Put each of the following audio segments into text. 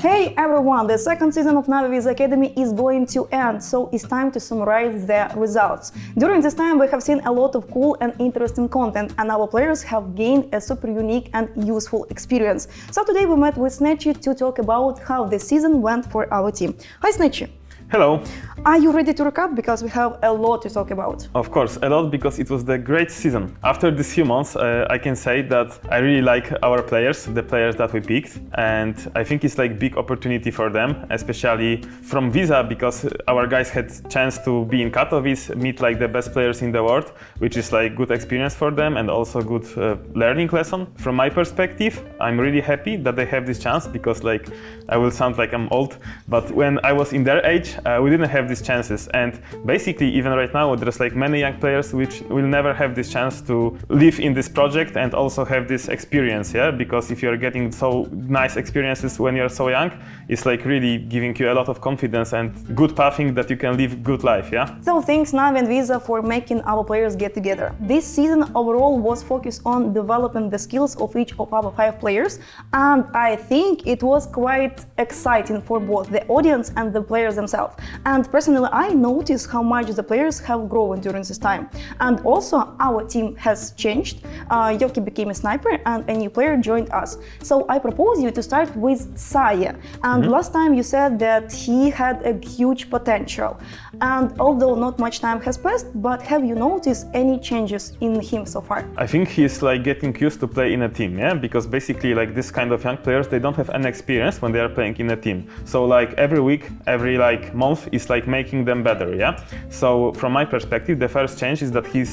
Hey everyone, the second season of Navi's Academy is going to end, so it's time to summarize the results. During this time, we have seen a lot of cool and interesting content, and our players have gained a super unique and useful experience. So today we met with Snatchy to talk about how the season went for our team. Hi Snatchy! Hello. Are you ready to recap? Because we have a lot to talk about. Of course, a lot because it was the great season. After these few months, uh, I can say that I really like our players, the players that we picked, and I think it's like big opportunity for them, especially from Visa because our guys had chance to be in Katowice, meet like the best players in the world, which is like good experience for them and also good uh, learning lesson. From my perspective, I'm really happy that they have this chance because like I will sound like I'm old, but when I was in their age, uh, we didn't have these chances. And basically, even right now, there's like many young players which will never have this chance to live in this project and also have this experience. Yeah, because if you're getting so nice experiences when you're so young, it's like really giving you a lot of confidence and good pathing that you can live good life. Yeah. So thanks Navi and Visa for making our players get together. This season overall was focused on developing the skills of each of our five players, and I think it was quite exciting for both the audience and the players themselves. And personally, I noticed how much the players have grown during this time. And also, our team has changed. Uh, Yoki became a sniper, and a new player joined us. So I propose you to start with Saya. And Mm-hmm. last time you said that he had a huge potential. And although not much time has passed, but have you noticed any changes in him so far? I think he's like getting used to play in a team, yeah, because basically like this kind of young players they don't have any experience when they are playing in a team. So like every week, every like month is like making them better, yeah. So from my perspective, the first change is that he's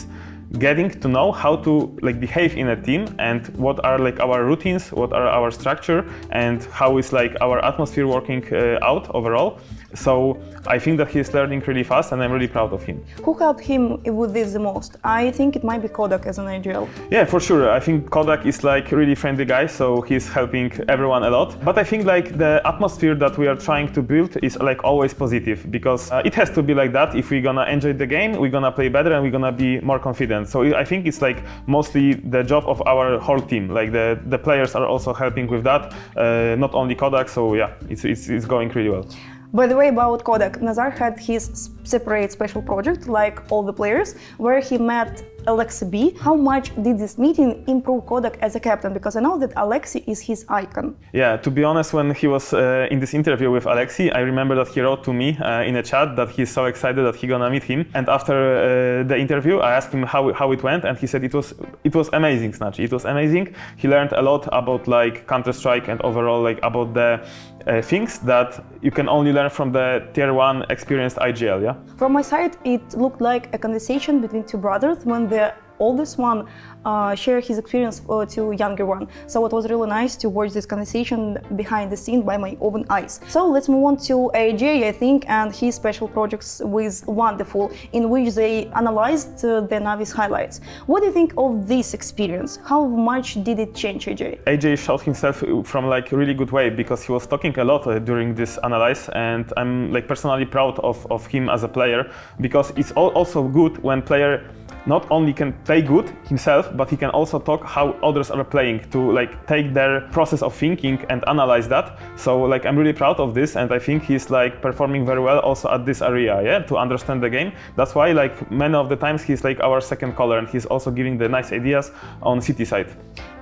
getting to know how to like behave in a team and what are like our routines what are our structure and how is like our atmosphere working uh, out overall so i think that he's learning really fast and i'm really proud of him Who helped him with this the most? I think it might be Kodak as an IGL. Yeah, for sure. I think Kodak is like really friendly guy, so he's helping everyone a lot. But I think like the atmosphere that we are trying to build is like always positive because uh, it has to be like that. If we're gonna enjoy the game, we're gonna play better and we're gonna be more confident. So I think it's like mostly the job of our whole team. Like the the players are also helping with that, uh, not only Kodak. So yeah, it's it's, it's going really well. By the way, about Kodak, Nazar had his separate special project, like all the players, where he met Alexi B. How much did this meeting improve Kodak as a captain? Because I know that Alexi is his icon. Yeah, to be honest, when he was uh, in this interview with Alexi, I remember that he wrote to me uh, in a chat that he's so excited that he's gonna meet him. And after uh, the interview, I asked him how, how it went, and he said it was it was amazing, Snatch. It was amazing. He learned a lot about like Counter Strike and overall like about the uh, things that you can only learn from the tier one experienced IGL. Yeah. From my side, it looked like a conversation between two brothers when the oldest one uh, shared his experience uh, to younger one. So it was really nice to watch this conversation behind the scene by my own eyes. So let's move on to AJ, I think, and his special projects with Wonderful, in which they analyzed uh, the Navi's highlights. What do you think of this experience? How much did it change AJ? AJ showed himself from like really good way because he was talking a lot uh, during this analyze and I'm like personally proud of, of him as a player because it's also good when player not only can play good himself but he can also talk how others are playing to like take their process of thinking and analyze that so like i'm really proud of this and i think he's like performing very well also at this area yeah to understand the game that's why like many of the times he's like our second caller and he's also giving the nice ideas on city side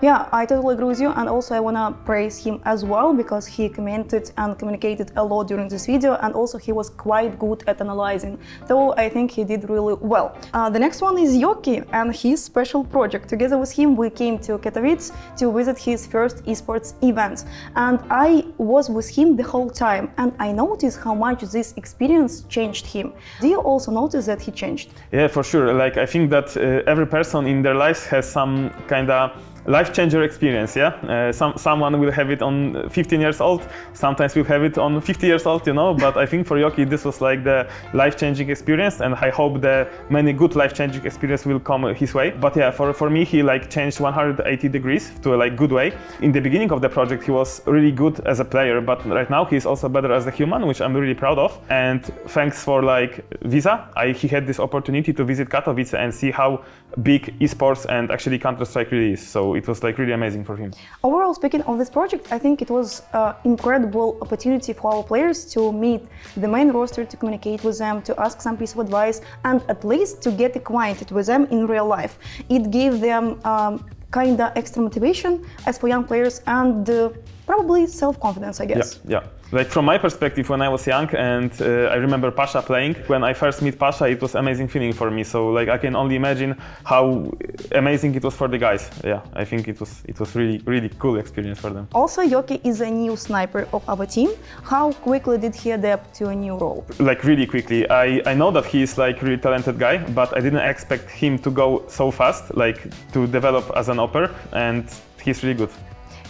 Yeah, I totally agree with you, and also I wanna praise him as well because he commented and communicated a lot during this video, and also he was quite good at analyzing. Though I think he did really well. Uh, the next one is Yoki and his special project. Together with him, we came to Katowice to visit his first esports event, and I was with him the whole time, and I noticed how much this experience changed him. Do you also notice that he changed? Yeah, for sure. Like I think that uh, every person in their lives has some kind of life changer experience. Yeah, uh, some someone will have it on 15 years old. Sometimes we'll have it on 50 years old. You know, but I think for Yoki this was like the life changing experience, and I hope the many good life changing experience will come his way. But yeah, for for me he like changed 180 degrees to a like good way. In the beginning of the project he was really good as a player, but right now he's also better as a human, which I'm really proud of. And thanks for like Visa, I, he had this opportunity to visit Katowice and see how big esports and actually Counter Strike really is. So it was like really amazing for him. Overall, speaking of this project, I think it was an incredible opportunity for our players to meet the main roster, to communicate with them, to ask some piece of advice, and at least to get acquainted with them in real life. It gave them um, kind of extra motivation as for young players and uh, probably self-confidence, I guess. Yeah, yeah. Like from my perspective, when I was young and uh, I remember Pasha playing, when I first met Pasha, it was amazing feeling for me. So like I can only imagine how amazing it was for the guys. Yeah, I think it was it was really really cool experience for them. Also, Yoki is a new sniper of our team. How quickly did he adapt to a new role? Like really quickly. I, I know that he is like really talented guy, but I didn't expect him to go so fast, like to develop as an opper, and he's really good.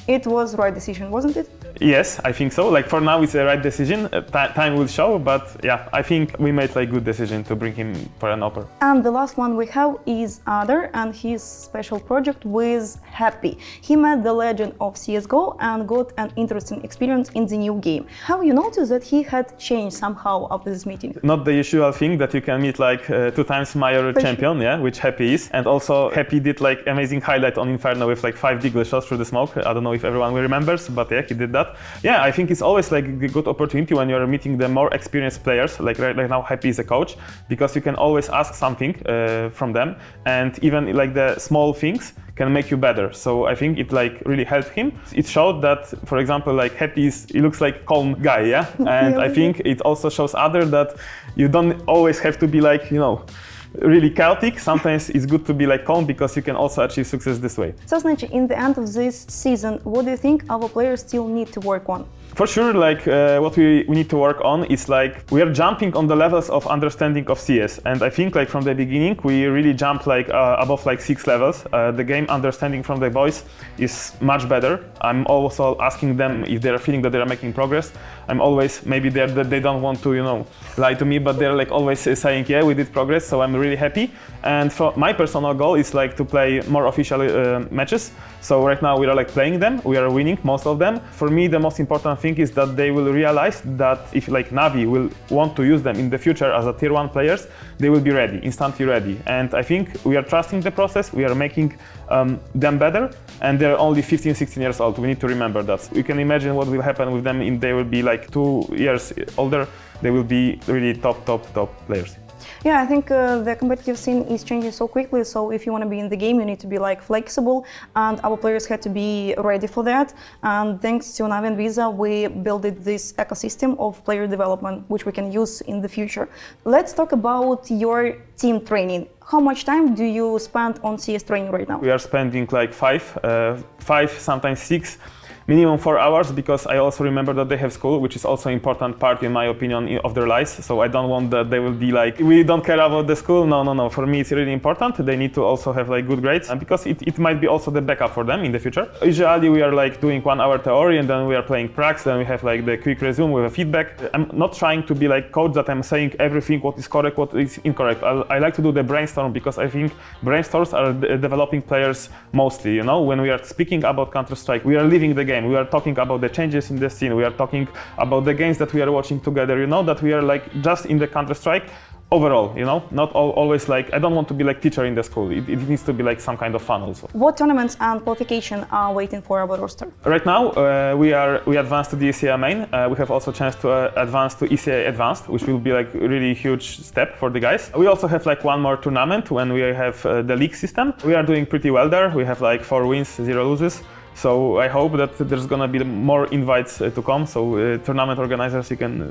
It was right decision, wasn't it? Yes, I think so. Like for now, it's the right decision. Uh, ti- time will show, but yeah, I think we made like good decision to bring him for an offer. And the last one we have is Other and his special project with Happy. He met the legend of CSGO and got an interesting experience in the new game. Have you noticed that he had changed somehow after this meeting? Not the usual thing that you can meet like uh, two times major champion, yeah, which Happy is, and also Happy did like amazing highlight on Inferno with like five deagle shots through the smoke. I don't know if everyone remembers, but yeah, he did that. Yeah, I think it's always like a good opportunity when you're meeting the more experienced players. Like right, right now, Happy is a coach because you can always ask something uh, from them, and even like the small things can make you better. So I think it like really helped him. It showed that, for example, like Happy is he looks like calm guy, yeah, and I Yeah. think it also shows other that you don't always have to be like you know really chaotic. Sometimes it's good to be like calm because you can also achieve success this way. So, Snatchy, in the end of this season, what do you think our players still need to work on? For sure, like uh, what we, we need to work on is like we are jumping on the levels of understanding of CS, and I think like from the beginning we really jumped like uh, above like six levels. Uh, the game understanding from the boys is much better. I'm also asking them if they are feeling that they are making progress. I'm always maybe they they don't want to you know lie to me, but they're like always saying yeah we did progress, so I'm really happy. And for my personal goal is like to play more official uh, matches. So right now we are like playing them, we are winning most of them. For me, the most important thing is that they will realize that if like Navi will want to use them in the future as a tier one players, they will be ready, instantly ready. And I think we are trusting the process, we are making um, them better, and they're only 15, 16 years old. We need to remember that. We can imagine what will happen with them if they will be like two years older. They will be really top, top, top players. Yeah, I think uh, the competitive scene is changing so quickly. So if you want to be in the game, you need to be like flexible, and our players had to be ready for that. And thanks to Navi and Visa, we built this ecosystem of player development, which we can use in the future. Let's talk about your team training. How much time do you spend on CS training right now? We are spending like five, uh, five, sometimes six, minimum four hours because I also remember that they have school, which is also important part, in my opinion, of their lives. So I don't want that they will be like, we don't care about the school. No, no, no. For me, it's really important. They need to also have like good grades because it, it might be also the backup for them in the future. Usually we are like doing one hour theory and then we are playing prax. Then we have like the quick resume with a feedback. I'm not trying to be like coach that I'm saying everything what is correct, what is incorrect. I, I like to do the brainstorm because I think brainstorms are de- developing players mostly. You know, when we are speaking about Counter Strike, we are living the game. We are talking about the changes in the scene. We are talking about the games that we are watching together. You know, that we are like just in the Counter Strike overall. You know, not al- always like I don't want to be like teacher in the school. It, it needs to be like some kind of fun also. What tournaments and qualification are waiting for our roster? Right now, uh, we are we advanced to the ECA main. Uh, we have also chance to uh, advance to ECA advanced, which will be like really huge step for the guys. We also have like one more tournament when we have uh, the league system. We are doing pretty well there. We have like four wins, zero loses. So I hope that there's gonna be more invites uh, to come. So uh, tournament organizers, you can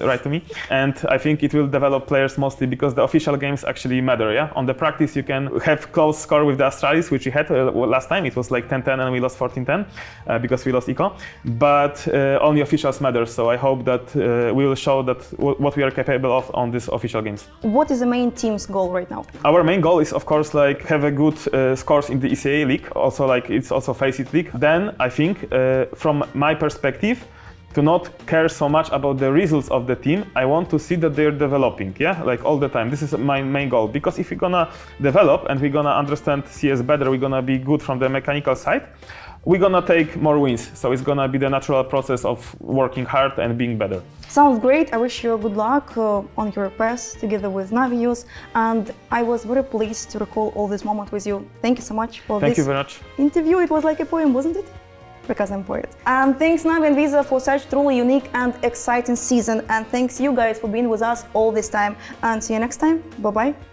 uh, write to me, and I think it will develop players mostly because the official games actually matter. Yeah, on the practice you can have close score with the Astralis, which we had uh, last time. It was like 10-10 and we lost 14-10 uh, because we lost eco. But uh, only officials matter. So I hope that uh, we will show that what we are capable of on these official games. What is the main team's goal right now? Our main goal is, of course, like have a good uh, scores in the ECA league. Also, like it's also Face It league. Then I think, uh, from my perspective, to not care so much about the results of the team. I want to see that they're developing, yeah, like all the time. This is my main goal because if we're gonna develop and we're gonna understand CS better, we're gonna be good from the mechanical side. we're gonna take more wins. So it's gonna be the natural process of working hard and being better. Sounds great. I wish you good luck uh, on your path together with Navius. And I was very pleased to recall all this moment with you. Thank you so much for Thank this you very much. interview. It was like a poem, wasn't it? Because I'm poet. And thanks Navi and Visa for such truly unique and exciting season. And thanks you guys for being with us all this time. And see you next time. Bye bye.